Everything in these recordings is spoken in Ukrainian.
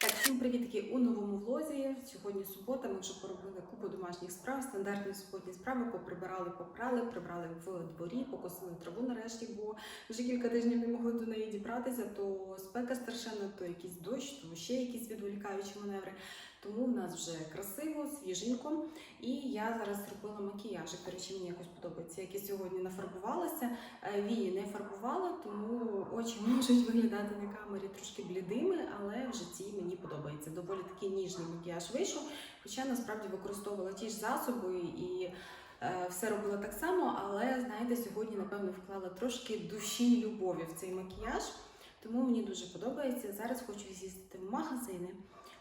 Так, всім привітки у новому влозі. Сьогодні субота. Ми вже поробили купу домашніх справ, стандартні суботні справи. Поприбирали, попрали, прибрали в дворі, покосили траву нарешті, бо вже кілька тижнів не могли до неї дібратися. То спека страшенна, то якийсь дощ, то ще якісь відволікаючі маневри. Тому в нас вже красиво, свіженько. І я зараз зробила макіяж. До речі, мені якось подобається, як я сьогодні нафарбувалася. Е, Вії не фарбувала, тому очі можуть виглядати на камері трошки блідими, але в житті мені подобається. Доволі такий ніжний макіяж вийшов. Хоча насправді використовувала ті ж засоби і е, все робила так само. Але знаєте, сьогодні напевно вклала трошки душі і любові в цей макіяж. Тому мені дуже подобається. Зараз хочу з'їздити в магазини.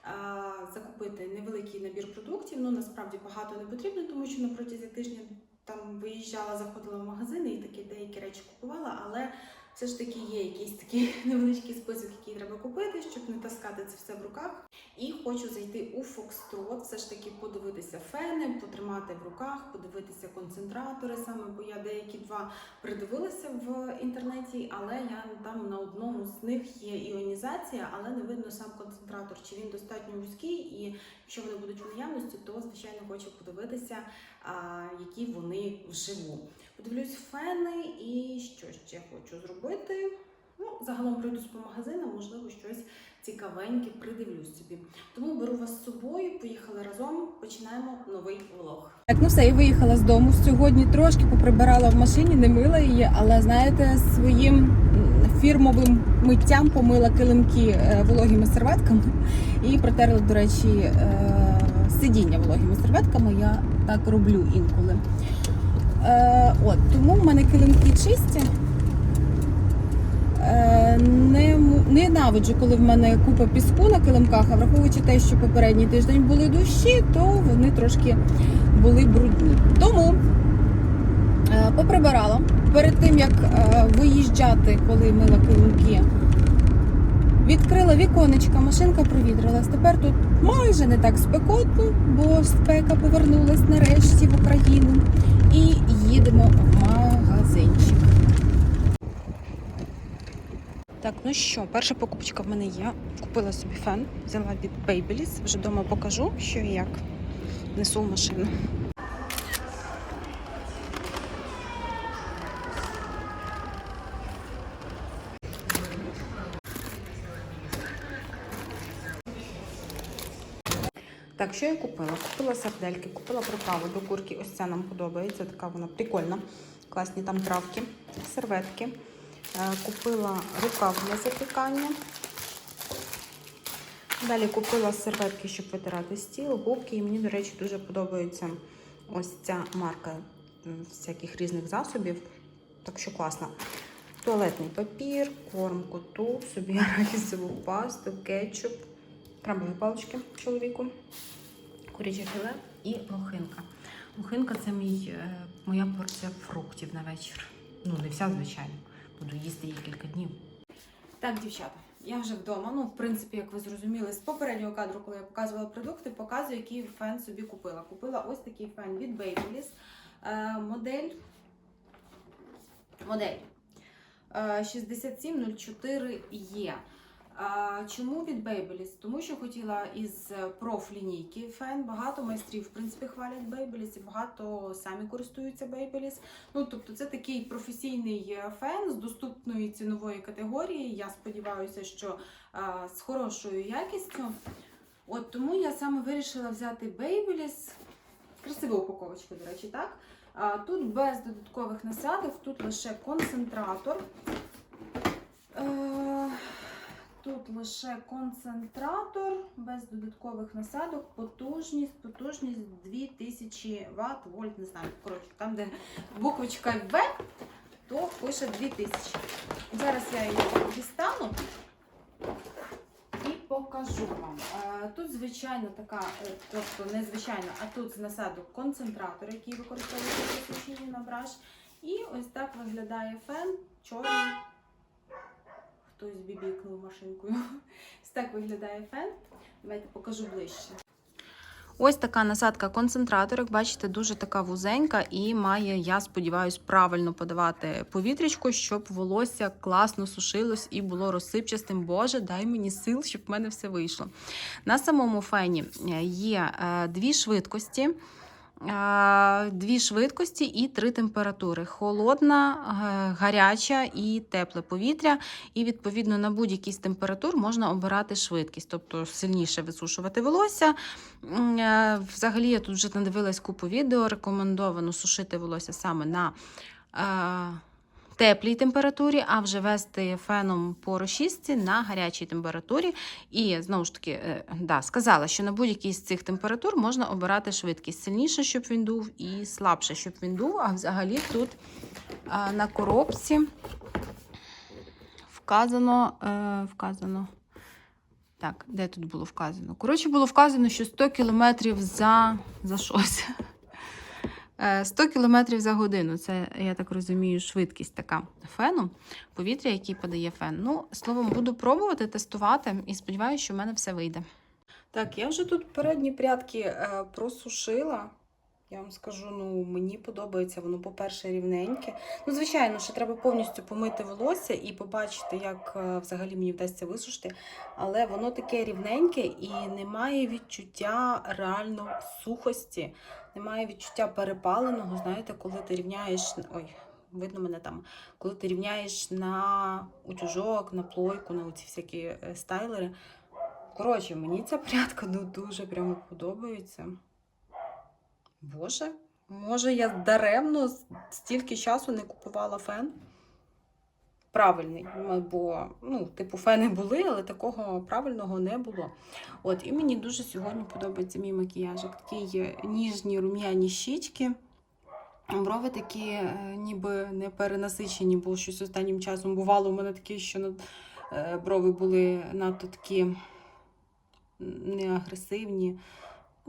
А, Закупити невеликий набір продуктів. Ну насправді багато не потрібно, тому що на протязі тижня там виїжджала, заходила в магазини і такі деякі речі купувала, але все ж таки є якийсь такий невеличкий список, який треба купити, щоб не таскати це все в руках. І хочу зайти у Фокстрот, все ж таки подивитися фени, потримати в руках, подивитися концентратори саме, бо я деякі два придивилася в інтернеті, але я там на одному з них є іонізація, але не видно сам концентратор, чи він достатньо вузький, і якщо вони будуть в наявності, то звичайно хочу подивитися, які вони вживу. Подивлюсь фени і що ще хочу зробити. Ну, загалом пройдусь по магазинам, можливо, щось цікавеньке придивлюсь собі. Тому беру вас з собою, поїхали разом, починаємо новий влог. Так, ну все, і виїхала з дому. Сьогодні трошки поприбирала в машині, не мила її, але знаєте, своїм фірмовим миттям помила килимки е, вологими серветками і протерла, до речі, е, сидіння вологими серветками. Я так роблю інколи. Е, от, тому в мене килимки чисті. Е, не ненавиджу, коли в мене купа піску на килимках, а враховуючи те, що попередній тиждень були дощі, то вони трошки були брудні. Тому е, поприбирала. Перед тим як е, виїжджати, коли мила килимки, відкрила віконечка, машинка провітрилась. Тепер тут майже не так спекотно, бо спека повернулась нарешті в Україну. І їдемо в магазинчик. Так, ну що, перша покупочка в мене є. Купила собі фен, взяла від Babyliss. Вже вдома покажу, що і як. Несу в машину. Так, що я купила? Купила сардельки, купила приправу до курки. Ось ця нам подобається. Така вона прикольна. Класні там травки, серветки. Е, Купила рукав для запікання. Далі купила серветки, щоб витирати стіл, губки. І мені, до речі, дуже подобається ось ця марка всяких різних засобів. Так що класно. Туалетний папір, корм коту, собі арахісову пасту, кетчуп, крабові палички чоловіку, куряче філе і лохинка. Лохинка це мій, е, моя порція фруктів на вечір. Ну, не вся, звичайно. Буду їсти її кілька днів. Так, дівчата, я вже вдома. Ну, в принципі, як ви зрозуміли, з попереднього кадру, коли я показувала продукти, показую, який фен собі купила. Купила ось такий фен від Babyliss. Е, модель. Модель. е, 6704E. А, Чому від Babyliss? Тому що хотіла із профлінійки фен. Багато майстрів, в принципі, хвалять Babyliss і багато самі користуються Babyliss. Ну, тобто, це такий професійний е, фен з доступної цінової категорії. Я сподіваюся, що а, з хорошою якістю. От тому я саме вирішила взяти Babyliss. Красива упаковочка, до речі, так. Тут без додаткових насадок, тут лише концентратор. Тут лише концентратор без додаткових насадок, потужність, потужність 2000 Вт, вольт, не знаю. Коротше, там, де буквочка В, то пише 2000. Зараз я її дістану і покажу вам. Е, Тут, звичайно, така, е, тобто не звичайно, а тут з насадок концентратор, який використовується для сушіння на браш. І ось так виглядає фен чорний. Хтось бібікнув машинкою. Ось так виглядає фен. Давайте покажу ближче. Ось така насадка концентратор, як бачите, дуже така вузенька і має, я сподіваюся, правильно подавати повітрячко, щоб волосся класно сушилось і було розсипчастим. Боже, дай мені сил, щоб в мене все вийшло. На самому фені е, є е, дві швидкості. Дві швидкості і три температури: холодна, гаряча і тепле повітря. І відповідно на будь-якій з температур можна обирати швидкість, тобто сильніше висушувати волосся. Е, Взагалі, я тут вже надивилась купу відео. Рекомендовано сушити волосся саме на е, теплій температурі, а вже вести феном по розчистці на гарячій температурі. І знову ж таки, е, да, сказала, що на будь-якій з цих температур можна обирати швидкість сильніше, щоб він дув, і слабше, щоб він дув. А взагалі тут на коробці вказано, е, вказано. Так, де тут було вказано? Коротше, було вказано, що 100 км за, за щось. Е, 100 км за годину. Це, я так розумію, швидкість така фену, повітря, який подає фен. Ну, словом, буду пробувати, тестувати і сподіваюся, що в мене все вийде. Так, я вже тут передні прядки е, просушила. Я вам скажу, ну мені подобається воно, по-перше, рівненьке. Ну, звичайно, ще треба повністю помити волосся і побачити, як е, взагалі мені вдасться висушити. Але воно таке рівненьке і немає відчуття реально сухості, немає відчуття перепаленого. Знаєте, коли ти рівняєш. Ой, видно мене там, коли ти рівняєш на утюжок, на плойку, на оці всякі е, стайлери. Коротше, мені ця прядка ну, дуже прямо подобається. Боже, може, я даремно стільки часу не купувала фен. Правильний, бо, ну, типу, фени були, але такого правильного не було. От, і мені дуже сьогодні подобається мій макіяжик. Такі ніжні рум'яні щічки. Брови такі, е, ніби не перенасичені, бо щось останнім часом бувало у мене таке, що е, брови були надто такі не агресивні.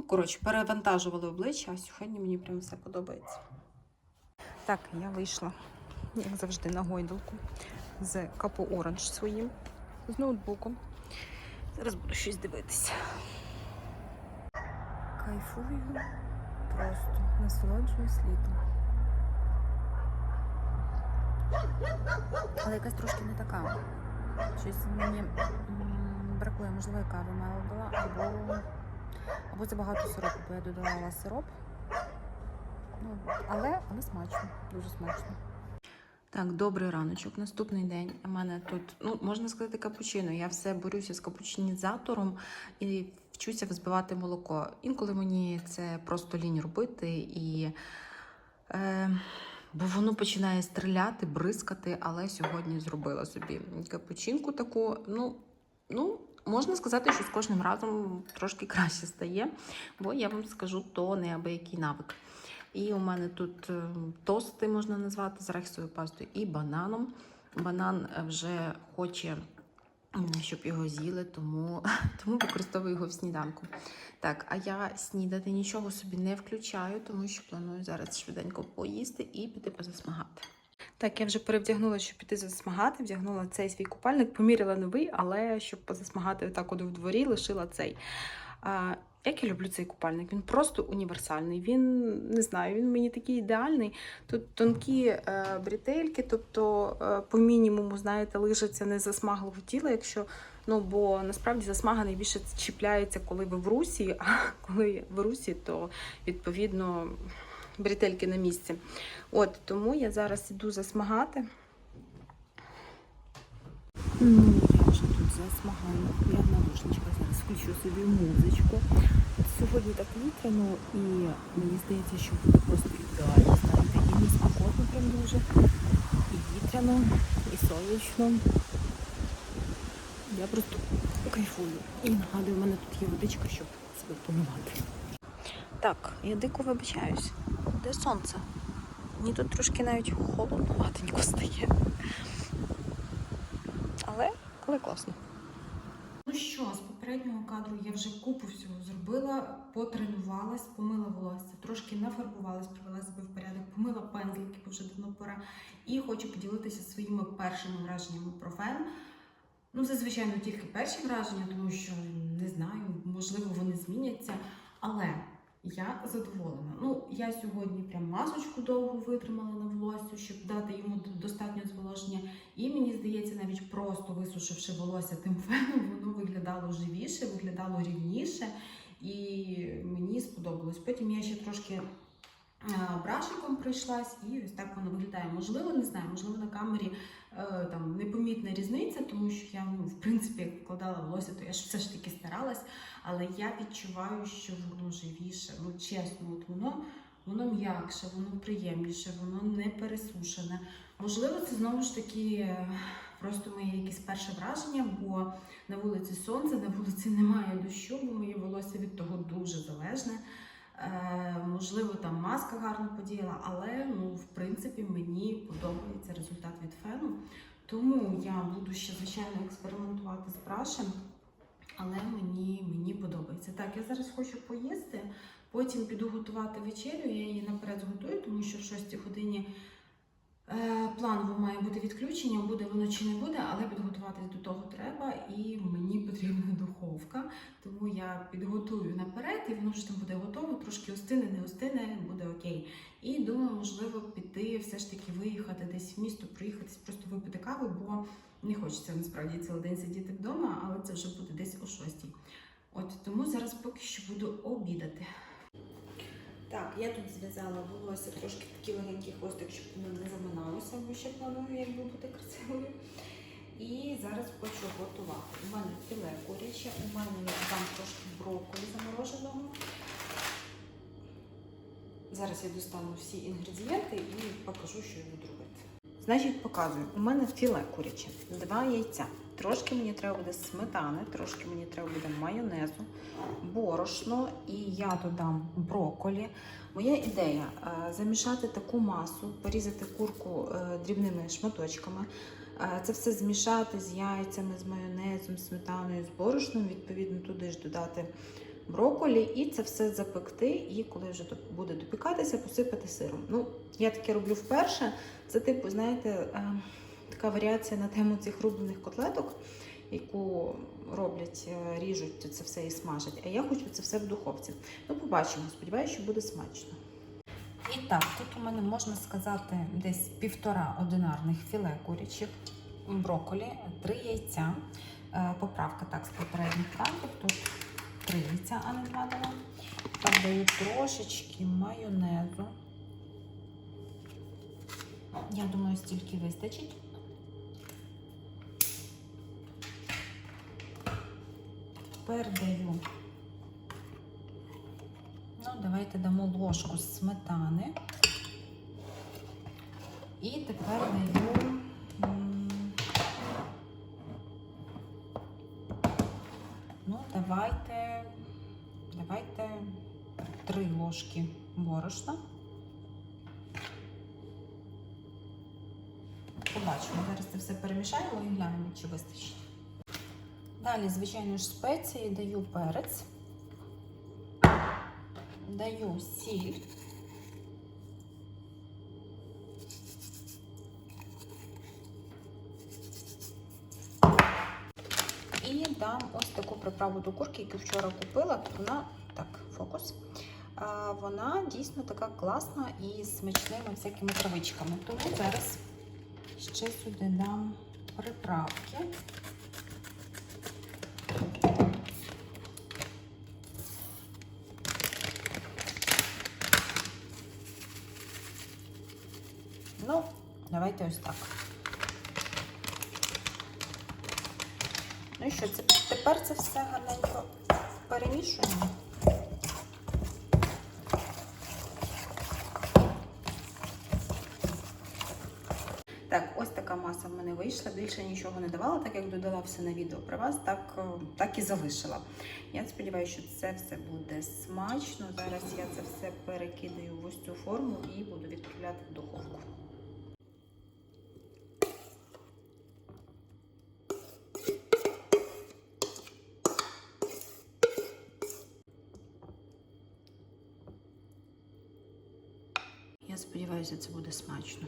Ну, коротше, перевантажували обличчя, а сьогодні мені прям все подобається. Так, я вийшла, як завжди, на гойдалку з капу оранж своїм, з ноутбуком. Зараз буду щось дивитися. Кайфую, просто насолоджуюсь літом. Але якась трошки не така. Щось мені бракує, можливо, кави мала була, або, або забагато сиропу, бо я додавала сироп. Ну, але, але смачно, дуже смачно. Так, добрий раночок. Наступний день. У мене тут, ну, можна сказати, капучино. Я все борюся з капучинізатором і вчуся взбивати молоко. Інколи мені це просто лінь робити, і, е, бо воно починає стріляти, бризкати, але сьогодні зробила собі капучинку таку. Ну, ну, можна сказати, що з кожним разом трошки краще стає, бо я вам скажу, то неабиякий навик. І у мене тут е, тости можна назвати з арахісовою пастою і бананом. Банан е, вже хоче, щоб його з'їли, тому, тому використовую його в сніданку. Так, а я снідати нічого собі не включаю, тому що планую зараз швиденько поїсти і піти позасмагати. Так, я вже перевдягнула, щоб піти засмагати, вдягнула цей свій купальник, поміряла новий, але щоб позасмагати отак от в дворі, лишила цей. А, як я люблю цей купальник, він просто універсальний. Він не знаю, він мені такий ідеальний. Тут тонкі е, бретельки, тобто е, по мінімуму, знаєте, лишиться не засмаглого тіла, якщо. Ну, бо насправді засмага найбільше чіпляється, коли ви в русі, а коли в русі, то відповідно бретельки на місці. От тому я зараз іду засмагати. Я вже тут засмагаю. Я в зараз включу собі музичку. Сьогодні так вітряно і мені здається, що буде просто ідеально. Знаєте, і не спекотно прям дуже, і вітряно, і сонячно. Я просто кайфую. І нагадую, у мене тут є водичка, щоб себе помивати. Так, я дико вибачаюсь. Де сонце? Мені тут трошки навіть холодноватенько стає. Але, але класно. Ну що, з попереднього кадру я вже купу всього зробила, потренувалась, помила волосся, трошки нафарбувалась, привела себе в порядок, помила пензлики, бо вже давно пора. І хочу поділитися своїми першими враженнями про фен. Ну, це, звичайно, тільки перші враження, тому що не знаю, можливо, вони зміняться. Але я задоволена. Ну, я сьогодні прям масочку довго витримала на волосся, щоб дати йому достатньо зволоження. І мені здається, навіть просто висушивши волосся тим феном, воно виглядало живіше, виглядало рівніше. І мені сподобалось. Потім я ще трошки брашиком пройшлась, і ось так воно виглядає. Можливо, не знаю, можливо, на камері там непомітна різниця, тому що я ну, в принципі вкладала волосся, то я ж все ж таки старалась, але я відчуваю, що воно живіше. Ну чесно, от воно. Воно м'якше, воно приємніше, воно не пересушене. Можливо, це знову ж таки е, просто моє якесь перше враження, бо на вулиці сонце, на вулиці немає дощу, бо моє волосся від того дуже залежне. Е, можливо, там маска гарно подіяла, але ну, в принципі мені подобається результат від фену. Тому я буду ще, звичайно, експериментувати з брашем, але мені, мені подобається. Так, я зараз хочу поїсти, потім піду готувати вечерю. Я її наперед зготую, тому що в 6 годині планово має бути відключення, буде воно чи не буде, але підготуватись до того треба, і мені потрібна духовка. Тому я підготую наперед, і воно вже там буде готово, трошки остине, не остине, буде окей. І думаю, можливо, піти все ж таки виїхати десь в місто, проїхатись, просто випити каву, бо не хочеться насправді цілий день сидіти вдома, але це вже буде десь о 6. От тому зараз поки що буду обідати. Так, я тут зв'язала волосся трошки такий легенький хвостик, щоб воно не заминалося, бо ще планую, якби бути красивою. І зараз хочу готувати. У мене філе куряче, у мене там трошки брокколі замороженого. Зараз я достану всі інгредієнти і покажу, що я буду робити. Значить, показую. У мене філе куряче, два яйця. Трошки мені треба буде сметани, трошки мені треба буде майонезу, борошно і я додам брокколі. Моя ідея е, замішати таку масу, порізати курку е, дрібними шматочками. Е, Це все змішати з яйцями, з майонезом, сметаною, з борошном, відповідно, туди ж додати брокколі і це все запекти. І коли вже буде допікатися, посипати сиром. Ну, я таке роблю вперше. Це, типу, знаєте, така варіація на тему цих рублених котлеток, яку роблять, е, ріжуть це все і смажать. А я хочу це все в духовці. Ну, побачимо. Сподіваюся, що буде смачно. І так, тут у мене можна сказати десь півтора одинарних філе курячих, брокколі, три яйця. Е, Поправка так з попередніх кантів. Тут три яйця, а не два дала. Так даю трошечки майонезу. Я думаю, стільки вистачить. Тепер даю. Ну, давайте дамо ложку сметани. І тепер даю. Ну, давайте. Давайте три ложки борошна. Побачимо. Зараз це все перемішаємо і глянемо, чи вистачить. Далі, звичайно ж, спеції даю перець, даю сіль. І дам ось таку приправу до курки, яку вчора купила. Вона так, фокус. Вона дійсно така класна і смачними всякими травичками. Тому зараз ще сюди дам приправки. Ну, давайте так. Ну і що, це, тепер це все гарненько перемішуємо. Так, ось така маса в мене вийшла. Більше нічого не давала, так як додала все на відео про вас, так, е, так і залишила. Я сподіваюся, що це все буде смачно. Зараз я це все перекидаю в ось цю форму і буду відправляти в духовку. Я сподіваюся, це буде смачно.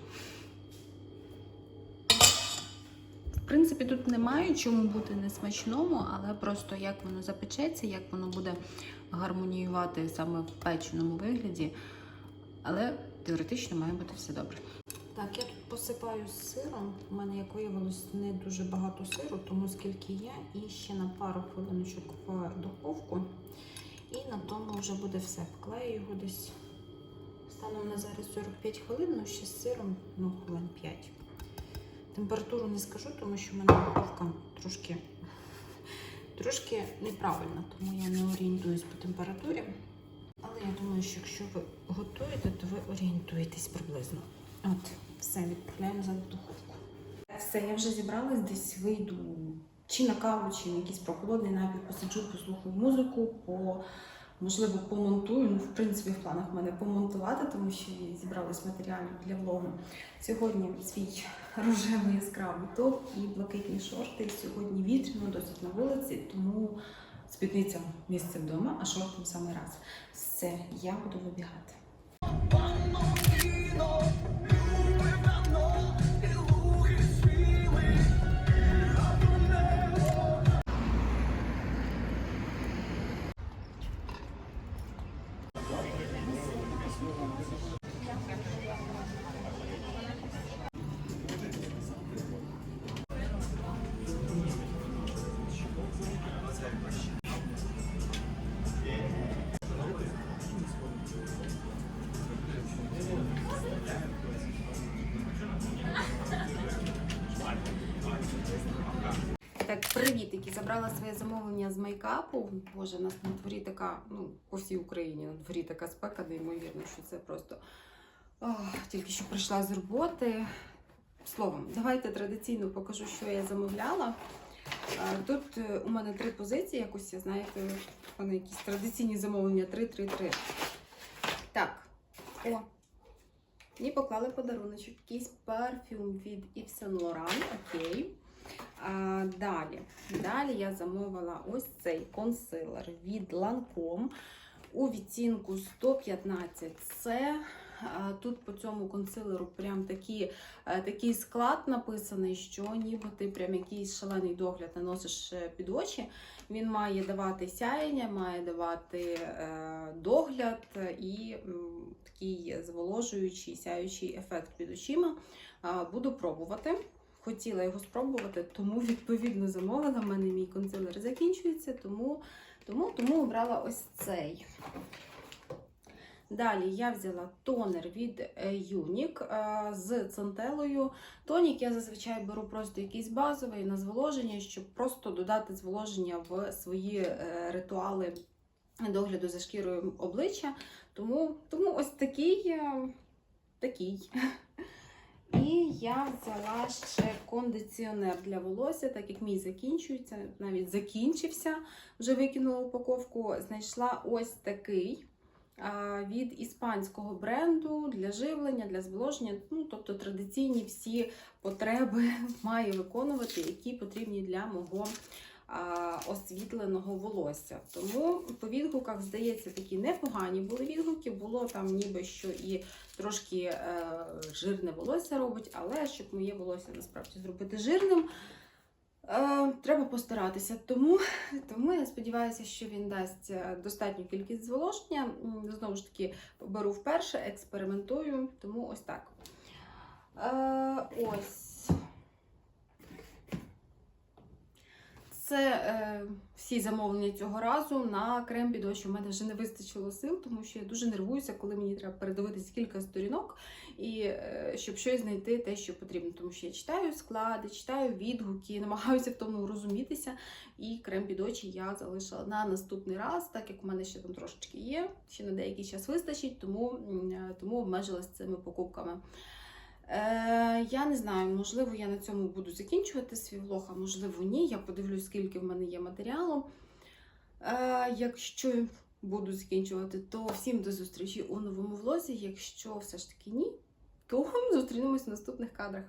В принципі, тут немає чому бути несмачному, але просто як воно запечеться, як воно буде гармоніювати саме в печеному вигляді. Але теоретично має бути все добре. Так, я тут посипаю сиром. У мене, як виявилось, не дуже багато сиру, тому скільки є, і ще на пару хвилиночок в духовку. І на тому вже буде все. Вклею його десь станом на зараз 45 хвилин, ну ще з сиром ну, хвилин 5. Температуру не скажу, тому що в мене духовка трошки, трошки неправильна, тому я не орієнтуюсь по температурі. Але я думаю, що якщо ви готуєте, то ви орієнтуєтесь приблизно. От, все, відправляємо за духовку. Все, я вже зібралась, десь вийду чи на каву, чи на якийсь прохолодний напій, посиджу, послухаю музику, по, можливо, помонтую. Ну, в принципі, в планах в мене помонтувати, тому що я зібралась матеріалів для влогу. Сьогодні свій рожевий яскравий топ і блакитні шорти. Сьогодні вітряно, досить на вулиці, тому спідниця місце вдома, а шортом саме раз. Все, я буду вибігати. Так, привітики. Забрала своє замовлення з мейкапу. Боже, у нас на дворі така, ну, по всій Україні на дворі така спека, неймовірно, що це просто Ох, тільки що прийшла з роботи. Словом, давайте традиційно покажу, що я замовляла. Тут е, у мене три позиції, якось, знаєте, в мене якісь традиційні замовлення 3-3-3. Так, о, мені поклали подаруночок, якийсь парфюм від Yves Saint Laurent, окей. А, далі. Далі я замовила ось цей консилер від Lancome у відтінку 115 c Тут по цьому консилеру прям такі, е, такий склад написаний, що ніби ти прям якийсь шалений догляд наносиш е, під очі. Він має давати сяєння, має давати е, догляд і такий зволожуючий, сяючий ефект під очима. Буду пробувати. Хотіла його спробувати, тому відповідно замовила. У мене мій консилер закінчується, тому, тому, тому обрала ось цей. Далі я взяла тонер від е, Unique е, з центелою. Тонік я зазвичай беру просто якийсь базовий на зволоження, щоб просто додати зволоження в свої е, ритуали догляду за шкірою обличчя. Тому, тому ось такий. е, такий. І я взяла ще кондиціонер для волосся, так як мій закінчується, навіть закінчився, вже викинула упаковку. Знайшла ось такий від іспанського бренду для живлення, для зволоження. Ну, тобто традиційні всі потреби має виконувати, які потрібні для мого освітленого волосся. Тому по відгуках, здається, такі непогані були відгуки. Було там ніби що і трошки е, жирне волосся робить, але щоб моє волосся насправді зробити жирним. Е, треба постаратися, тому, тому я сподіваюся, що він дасть е, достатню кількість зволоження. Знову ж таки, беру вперше, експериментую, тому ось так. Ось. Це е, всі замовлення цього разу на крем під. У мене вже не вистачило сил, тому що я дуже нервуюся, коли мені треба передивитись кілька сторінок, і е, щоб щось знайти те, що потрібно. Тому що я читаю склади, читаю відгуки, намагаюся в тому розумітися. І крем під очі я залишила на наступний раз, так як у мене ще там трошечки є, ще на деякий час вистачить, тому, е, тому обмежилась цими покупками. Е, я не знаю, можливо, я на цьому буду закінчувати свій влог, а можливо, ні. Я подивлюсь, скільки в мене є матеріалу. Е, якщо буду закінчувати, то всім до зустрічі у новому влозі. Якщо все ж таки ні, то зустрінемось в наступних кадрах.